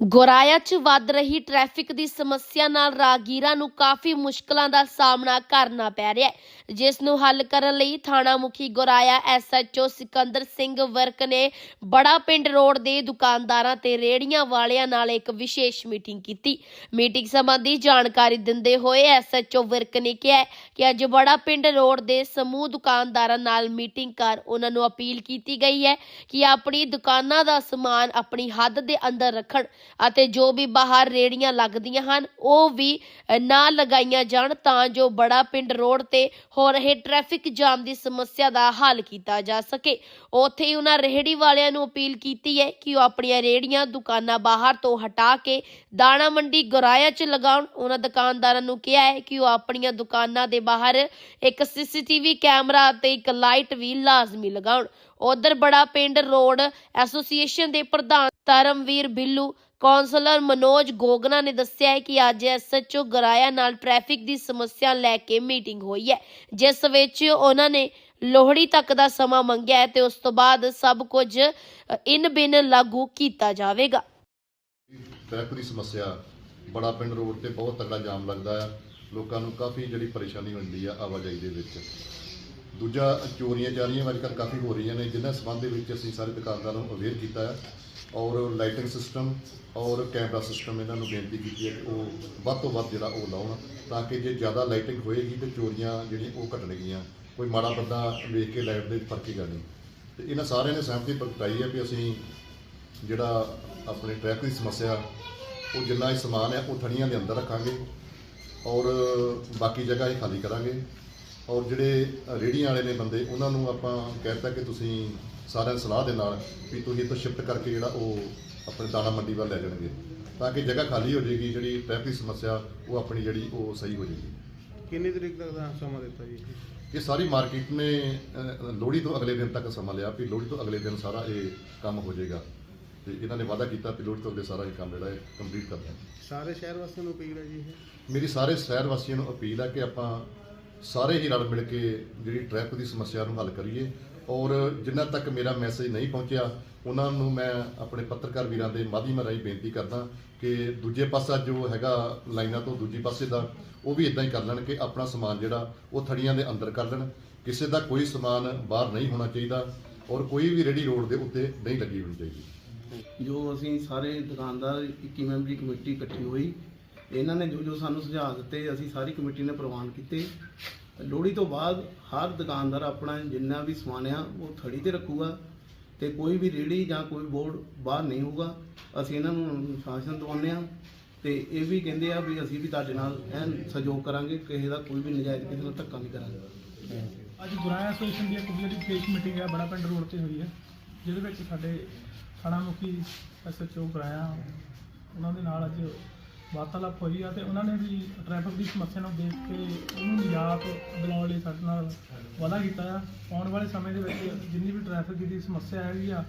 ਗੋਰਾਇਆ 'ਚ ਵੱਧ ਰਹੀ ਟ੍ਰੈਫਿਕ ਦੀ ਸਮੱਸਿਆ ਨਾਲ ਰਾਹਗੀਰਾਂ ਨੂੰ ਕਾਫੀ ਮੁਸ਼ਕਲਾਂ ਦਾ ਸਾਹਮਣਾ ਕਰਨਾ ਪੈ ਰਿਹਾ ਹੈ। ਜਿਸ ਨੂੰ ਹੱਲ ਕਰਨ ਲਈ ਥਾਣਾ ਮੁਖੀ ਗੋਰਾਇਆ ਐਸਐਚਓ ਸਿਕੰਦਰ ਸਿੰਘ ਵਰਕ ਨੇ ਬੜਾ ਪਿੰਡ ਰੋਡ ਦੇ ਦੁਕਾਨਦਾਰਾਂ ਤੇ ਰੇੜੀਆਂ ਵਾਲਿਆਂ ਨਾਲ ਇੱਕ ਵਿਸ਼ੇਸ਼ ਮੀਟਿੰਗ ਕੀਤੀ। ਮੀਟਿੰਗ ਸੰਬੰਧੀ ਜਾਣਕਾਰੀ ਦਿੰਦੇ ਹੋਏ ਐਸਐਚਓ ਵਰਕ ਨੇ ਕਿਹਾ ਕਿ ਅੱਜ ਬੜਾ ਪਿੰਡ ਰੋਡ ਦੇ ਸਮੂਹ ਦੁਕਾਨਦਾਰਾਂ ਨਾਲ ਮੀਟਿੰਗ ਕਰ ਉਹਨਾਂ ਨੂੰ ਅਪੀਲ ਕੀਤੀ ਗਈ ਹੈ ਕਿ ਆਪਣੀ ਦੁਕਾਨਾਂ ਦਾ ਸਮਾਨ ਆਪਣੀ ਹੱਦ ਦੇ ਅੰਦਰ ਰੱਖਣ। ਅਤੇ ਜੋ ਵੀ ਬਾਹਰ ਰੇੜੀਆਂ ਲੱਗਦੀਆਂ ਹਨ, ਉਹ ਵੀ ਨਾ ਲਗਾਈਆਂ ਜਾਣ ਤਾਂ ਜੋ ਬੜਾ ਪਿੰਡ ਰੋਡ ਤੇ ਹੋ ਰਹੇ ਟ੍ਰੈਫਿਕ ਜਾਮ ਦੀ ਸਮੱਸਿਆ ਦਾ ਹੱਲ ਕੀਤਾ ਜਾ ਸਕੇ। ਉੱਥੇ ਹੀ ਉਹਨਾਂ ਰੇਹੜੀ ਵਾਲਿਆਂ ਨੂੰ ਅਪੀਲ ਕੀਤੀ ਹੈ ਕਿ ਉਹ ਆਪਣੀਆਂ ਰੇੜੀਆਂ ਦੁਕਾਨਾਂ ਬਾਹਰ ਤੋਂ ਹਟਾ ਕੇ ਦਾਣਾ ਮੰਡੀ ਗੁਰਾਇਆ 'ਚ ਲਗਾਉਣ। ਉਹਨਾਂ ਦੁਕਾਨਦਾਰਾਂ ਨੂੰ ਕਿਹਾ ਹੈ ਕਿ ਉਹ ਆਪਣੀਆਂ ਦੁਕਾਨਾਂ ਦੇ ਬਾਹਰ ਇੱਕ ਸੀਸੀਟੀਵੀ ਕੈਮਰਾ ਅਤੇ ਇੱਕ ਲਾਈਟ ਵੀ ਲਾਜ਼ਮੀ ਲਗਾਉਣ। ਉਧਰ ਬੜਾ ਪਿੰਡ ਰੋਡ ਐਸੋਸੀਏਸ਼ਨ ਦੇ ਪ੍ਰਧਾਨ ਧਰਮਵੀਰ ਬਿੱਲੂ ਕੌਂਸਲਰ ਮਨੋਜ ਗੋਗਨਾ ਨੇ ਦੱਸਿਆ ਹੈ ਕਿ ਅੱਜ ਐਸਐਚਓ ਗਰਾਇਆ ਨਾਲ ਟ੍ਰੈਫਿਕ ਦੀ ਸਮੱਸਿਆ ਲੈ ਕੇ ਮੀਟਿੰਗ ਹੋਈ ਹੈ, ਜਿਸ ਵਿੱਚ ਉਹਨਾਂ ਨੇ ਲੋਹੜੀ ਤੱਕ ਦਾ ਸਮਾਂ ਮੰਗਿਆ ਹੈ ਤੇ ਉਸ ਤੋਂ ਬਾਅਦ ਸਭ ਕੁਝ ਇਨ ਬਿਨ ਲਾਗੂ ਕੀਤਾ ਜਾਵੇਗਾ। ਟ੍ਰੈਫਿਕ ਦੀ ਸਮੱਸਿਆ ਬੜਾ ਪਿੰਡ ਰੋਡ ਤੇ ਬਹੁਤ ਤਕੜਾ ਜਾਮ ਲੱਗਦਾ ਆ ਲੋਕਾਂ ਨੂੰ ਕਾਫੀ ਜਿਹੜੀ ਪਰੇਸ਼ਾਨੀ ਹੁੰਦੀ ਆ ਆਵਾਜਾਈ ਦੇ ਵਿੱਚ। ਦੂਜਾ, ਚੋਰੀਆਂ ਚਾਰੀਆਂ ਅੱਜ ਕਾਫੀ ਹੋ ਰਹੀਆਂ ਨੇ, ਜਿਨ੍ਹਾਂ ਸਬੰਧ ਦੇ ਵਿੱਚ ਅਸੀਂ ਸਾਰੇ ਦੁਕਾਨਦਾਰਾਂ ਨੂੰ ਅਵੇਅਰ ਕੀਤਾ ਹੈ। ਔਰ ਲਾਈਟਿੰਗ ਸਿਸਟਮ ਔਰ ਕੈਮਰਾ ਸਿਸਟਮ ਇਹਨਾਂ ਨੂੰ ਬੇਨਤੀ ਕੀਤੀ ਹੈ ਕਿ ਉਹ ਵੱਧ ਤੋਂ ਵੱਧ ਜਿਹੜਾ ਉਹ ਲਾਉਣ ਤਾਂ ਕਿ ਜੇ ਜ਼ਿਆਦਾ ਲਾਈਟਿੰਗ ਹੋਏਗੀ ਤੇ ਚੋਰੀਆਂ ਜਿਹੜੀਆਂ ਉਹ ਘਟਣਗੀਆਂ। ਕੋਈ ਮਾੜਾ ਬੰਦਾ ਵੇਖ ਕੇ ਲਾਈਟ ਦੇ ਫ਼ਰਕ ਹੀ ਨਹੀਂ। ਤੇ ਇਹਨਾਂ ਸਾਰਿਆਂ ਨੇ ਸਹਿਮਤੀ ਪ੍ਰਗਟਾਈ ਹੈ ਵੀ ਅਸੀਂ ਜਿਹੜਾ ਆਪਣੇ ਟ੍ਰੈਫਿਕ ਦੀ ਸਮੱਸਿਆ, ਉਹ ਜਿੰਨਾ ਹੀ ਸਮਾਨ ਹੈ ਉਹ ਥੜੀਆਂ ਦੇ ਅੰਦਰ ਰੱਖਾਂਗੇ ਔਰ ਬਾਕੀ ਜਗ੍ਹਾ ਇਹ ਖਾਲੀ ਕਰਾਂਗੇ। ਔਰ ਜਿਹੜੇ ਰੇੜੀਆਂ ਵਾਲੇ ਨੇ ਬੰਦੇ ਉਹਨਾਂ ਨੂੰ ਆਪਾਂ ਕਹਿਤਾ ਕਿ ਤੁਸੀਂ ਸਾਰਿਆਂ ਸਲਾਹ ਦੇ ਨਾਲ ਵੀ ਤੁਸੀਂ ਇੱਥੋਂ ਸ਼ਿਫਟ ਕਰਕੇ ਜਿਹੜਾ ਉਹ ਆਪਣੇ ਦਾਣਾ ਮੰਡੀ ਵੱਲ ਲੈ ਜਾਣਗੇ ਤਾਂ ਕਿ ਜਗ੍ਹਾ ਖਾਲੀ ਹੋ ਜਾਏਗੀ ਜਿਹੜੀ ਟ੍ਰੈਫਿਕ ਸਮੱਸਿਆ ਉਹ ਆਪਣੀ ਜਿਹੜੀ ਉਹ ਸਹੀ ਹੋ ਜਾਏਗੀ। ਕਿੰਨੀ ਤਰੀਕ ਤੱਕ ਦਾ ਸਮਾਂ ਦਿੱਤਾ ਜੀ? ਇਹ ਸਾਰੀ ਮਾਰਕੀਟ ਨੇ ਲੋਹੜੀ ਤੋਂ ਅਗਲੇ ਦਿਨ ਤੱਕ ਸਮਾਂ ਲਿਆ ਵੀ ਲੋਹੜੀ ਤੋਂ ਅਗਲੇ ਦਿਨ ਸਾਰਾ ਇਹ ਕੰਮ ਹੋ ਜਾਏਗਾ। ਤੇ ਇਹਨਾਂ ਨੇ ਵਾਅਦਾ ਕੀਤਾ ਕਿ ਲੋਹੜੀ ਤੋਂ ਅਗਲੇ ਸਾਰਾ ਇਹ ਕੰਮ ਜਿਹੜਾ ਹੈ ਕੰਪਲੀਟ ਕਰ ਦਿਆਂਗੇ ਸਾਰੇ ਸ਼ਹਿਰ ਵਾਸੀਆਂ ਨੂੰ ਅਪੀਲ ਹੈ ਜੀ ਇਹ? ਮੇਰੀ ਸਾਰੇ ਸ਼ਹਿਰ ਵਾਸੀਆਂ ਨੂੰ ਅਪੀਲ ਹੈ ਕਿ ਆਪਾਂ ਸਾਰੇ ਹੀ ਰਲ ਮਿਲ ਕੇ ਜਿਹੜੀ ਟ੍ਰੈਫਿਕ ਦੀ ਸਮੱਸਿਆ ਨੂੰ ਹੱਲ ਕਰੀਏ। ਔਰ ਜਿੰਨਾ ਤੱਕ ਮੇਰਾ ਮੈਸੇਜ ਨਹੀਂ ਪਹੁੰਚਿਆ, ਉਹਨਾਂ ਨੂੰ ਮੈਂ ਆਪਣੇ ਪੱਤਰਕਾਰ ਵੀਰਾਂ ਦੇ ਮਾਧਿਅਮ ਰਾਹੀਂ ਬੇਨਤੀ ਕਰਦਾ ਕਿ ਦੂਜੇ ਪਾਸਾ ਜੋ ਹੈਗਾ ਲਾਈਨਾਂ ਤੋਂ ਦੂਜੀ ਪਾਸੇ ਦਾ, ਉਹ ਵੀ ਇਦਾਂ ਹੀ ਕਰ ਲੈਣ ਕਿ ਆਪਣਾ ਸਮਾਨ ਜਿਹੜਾ, ਉਹ ਥੜੀਆਂ ਦੇ ਅੰਦਰ ਕਰ ਲੈਣ। ਕਿਸੇ ਦਾ ਕੋਈ ਸਮਾਨ ਬਾਹਰ ਨਹੀਂ ਹੋਣਾ ਚਾਹੀਦਾ ਔਰ ਕੋਈ ਵੀ ਰੇੜੀ ਰੋਡ ਦੇ ਉੱਤੇ ਨਹੀਂ ਲੱਗੀ ਹੋਣੀ ਚਾਹੀਦੀ। ਜੋ ਅਸੀਂ ਸਾਰੇ ਦੁਕਾਨਦਾਰ 21 ਮੈਂਬਰੀ ਕਮੇਟੀ ਇਕੱਠੀ ਹੋਈ ਇਹਨਾਂ ਨੇ ਜੋ ਜੋ ਸਾਨੂੰ ਸੁਝਾਅ ਦਿੱਤੇ, ਅਸੀਂ ਸਾਰੀ ਕਮੇਟੀ ਨੇ ਪ੍ਰਵਾਨ ਕੀਤੇ। ਲੋਹੜੀ ਤੋਂ ਬਾਅਦ ਹਰ ਦੁਕਾਨਦਾਰ ਆਪਣਾ ਜਿੰਨਾ ਵੀ ਸਮਾਨ ਆ, ਉਹ ਥੜੀ ਤੇ ਰੱਖੂਗਾ ਤੇ ਕੋਈ ਵੀ ਰੇੜੀ ਜਾਂ ਕੋਈ ਬੋਰਡ ਬਾਹਰ ਨਹੀਂ ਹੋਊਗਾ। ਅਸੀਂ ਇਹਨਾਂ ਨੂੰ ਅਨੁਸ਼ਾਸਨ ਦਵਾਉਂਦੇ ਆ ਤੇ ਇਹ ਵੀ ਕਹਿੰਦੇ ਆ ਵੀ ਅਸੀਂ ਵੀ ਤੁਹਾਡੇ ਨਾਲ ਐਨ ਸਹਿਯੋਗ ਕਰਾਂਗੇ, ਕਿਸੇ ਦਾ ਕੋਈ ਵੀ ਨਜਾਇਜ਼ ਕਿਸੇ ਨਾਲ ਧੱਕਾ ਨਹੀਂ ਕਰਾਂਗੇ। ਅੱਜ ਗੁਰਾਇਆ ਐਸੋਸੀਏਸ਼ਨ ਦੀ ਇੱਕ ਜਿਹੜੀ ਫੇਸ ਮੀਟਿੰਗ ਹੈ ਬੜਾ ਪਿੰਡ ਰੋਡ ਤੇ ਹੋਈ ਹੈ। ਜਿਹਦੇ ਵਿੱਚ ਸਾਡੇ ਥਾਣਾ ਮੁਖੀ ਐਸਐਚਓ ਗੁਰਾਇਆ ਉਹਨਾਂ ਦੇ ਨਾਲ ਅੱਜ ਵਾਰਤਾਲਾਪ ਹੋਈ ਆ ਤੇ ਉਹਨਾਂ ਨੇ ਵੀ ਟ੍ਰੈਫਿਕ ਦੀ ਸਮੱਸਿਆ ਨੂੰ ਦੇਖ ਕੇ ਉਹਨੂੰ ਯਾਦ ਦਿਲਾਉਣ ਲਈ ਸਾਡੇ ਨਾਲ ਵਾਅਦਾ ਕੀਤਾ ਆ। ਆਉਣ ਵਾਲੇ ਸਮੇਂ ਦੇ ਵਿੱਚ ਜਿੰਨੀ ਵੀ ਟ੍ਰੈਫਿਕ ਦੀ ਸਮੱਸਿਆ ਹੈਗੀ ਆ,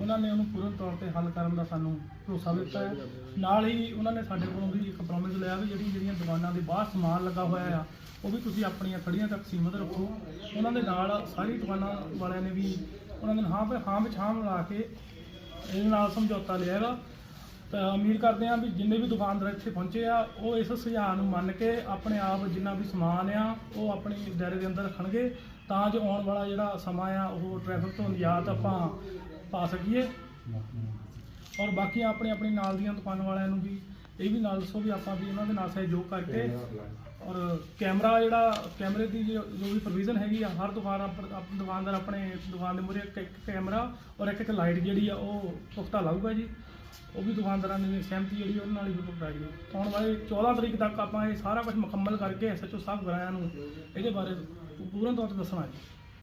ਉਹਨਾਂ ਨੇ ਉਹਨੂੰ ਪੂਰਨ ਤੌਰ ਤੇ ਹੱਲ ਕਰਨ ਦਾ ਸਾਨੂੰ ਭਰੋਸਾ ਦਿੱਤਾ ਹੈ। ਨਾਲ ਹੀ ਉਹਨਾਂ ਨੇ ਸਾਡੇ ਕੋਲੋਂ ਵੀ ਇੱਕ ਪ੍ਰੋਮਿਸ ਲਿਆ ਵੀ ਜਿਹੜੀ ਜਿਹੜੀਆਂ ਦੁਕਾਨਾਂ ਦੇ ਬਾਹਰ ਸਮਾਨ ਲੱਗਾ ਹੋਇਆ ਆ, ਉਹ ਵੀ ਤੁਸੀਂ ਆਪਣੀਆਂ ਖੜੀਆਂ ਤੱਕ ਸੀਮਤ ਰੱਖੋ। ਉਹਨਾਂ ਦੇ ਨਾਲ ਸਾਰੀ ਦੁਕਾਨਾਂ ਵਾਲਿਆਂ ਨੇ ਵੀ ਉਹਨਾਂ ਦੇ ਹਾਂ ਪਰ ਹਾਂ ਵਿੱਚ ਹਾਂ ਮਿਲਾ ਕੇ ਇਹਦੇ ਨਾਲ ਸਮਝੌਤਾ ਲਿਆ ਹੈਗਾ। ਤਾਂ ਉਮੀਦ ਕਰਦੇ ਹਾਂ ਵੀ ਜਿੰਨੇ ਵੀ ਦੁਕਾਨਦਾਰ ਇੱਥੇ ਪਹੁੰਚੇ ਆ, ਉਹ ਇਸ ਸੁਝਾਅ ਨੂੰ ਮੰਨ ਕੇ ਆਪਣੇ ਆਪ ਜਿੰਨਾ ਵੀ ਸਮਾਨ ਆ, ਉਹ ਆਪਣੀ ਦਾਇਰੇ ਦੇ ਅੰਦਰ ਰੱਖਣਗੇ। ਤਾਂ ਜੋ ਆਉਣ ਵਾਲਾ ਜਿਹੜਾ ਸਮਾਂ ਆ, ਉਹ ਟ੍ਰੈਫਿਕ ਤੋਂ ਨਿਜਾਤ ਆਪਾਂ ਪਾ ਸਕੀਏ। ਔਰ ਬਾਕੀ ਆਪਣੇ ਆਪਣੇ ਨਾਲ ਦੀਆਂ ਦੁਕਾਨ ਵਾਲਿਆਂ ਨੂੰ ਵੀ ਇਹ ਵੀ ਨਾਲ ਦੱਸੋ ਵੀ ਆਪਾਂ ਵੀ ਉਹਨਾਂ ਦੇ ਨਾਲ ਸਹਿਯੋਗ ਕਰਕੇ ਔਰ ਕੈਮਰਾ ਜਿਹੜਾ, ਕੈਮਰੇ ਦੀ ਜੋ ਵੀ ਪ੍ਰੋਵੀਜ਼ਨ ਹੈਗੀ ਆ, ਹਰ ਦੁਕਾਨ ਆਪ- ਆਪ- ਦੁਕਾਨਦਾਰ ਆਪਣੇ ਦੁਕਾਨ ਦੇ ਮੂਹਰੇ ਇੱਕ ਇੱਕ ਕੈਮਰਾ ਔਰ ਇੱਕ ਇੱਕ ਲਾਈਟ ਜਿਹੜੀ ਆ, ਉਹ ਪੁਖਤਾ ਲਾਊਗਾ ਜੀ। ਉਹ ਵੀ ਦੁਕਾਨਦਾਰਾਂ ਨੇ ਸਹਿਮਤੀ ਜਿਹੜੀ ਉਹਨਾਂ ਨਾਲ ਹੀ ਪੁਖਤਾਈ ਹੈ ਆਉਣ ਵਾਲੇ 14 ਤਰੀਕ ਤੱਕ ਆਪਾਂ ਇਹ ਸਾਰਾ ਕੁਝ ਮੁਕੰਮਲ ਕਰਕੇ ਐਸਐਚਓ ਸਾਹਿਬ ਗਰਾਇਆ ਨੂੰ ਇਹਦੇ ਬਾਰੇ ਪੂਰਨ ਤੌਰ ਤੇ ਦੱਸਣਾ ਹੈ।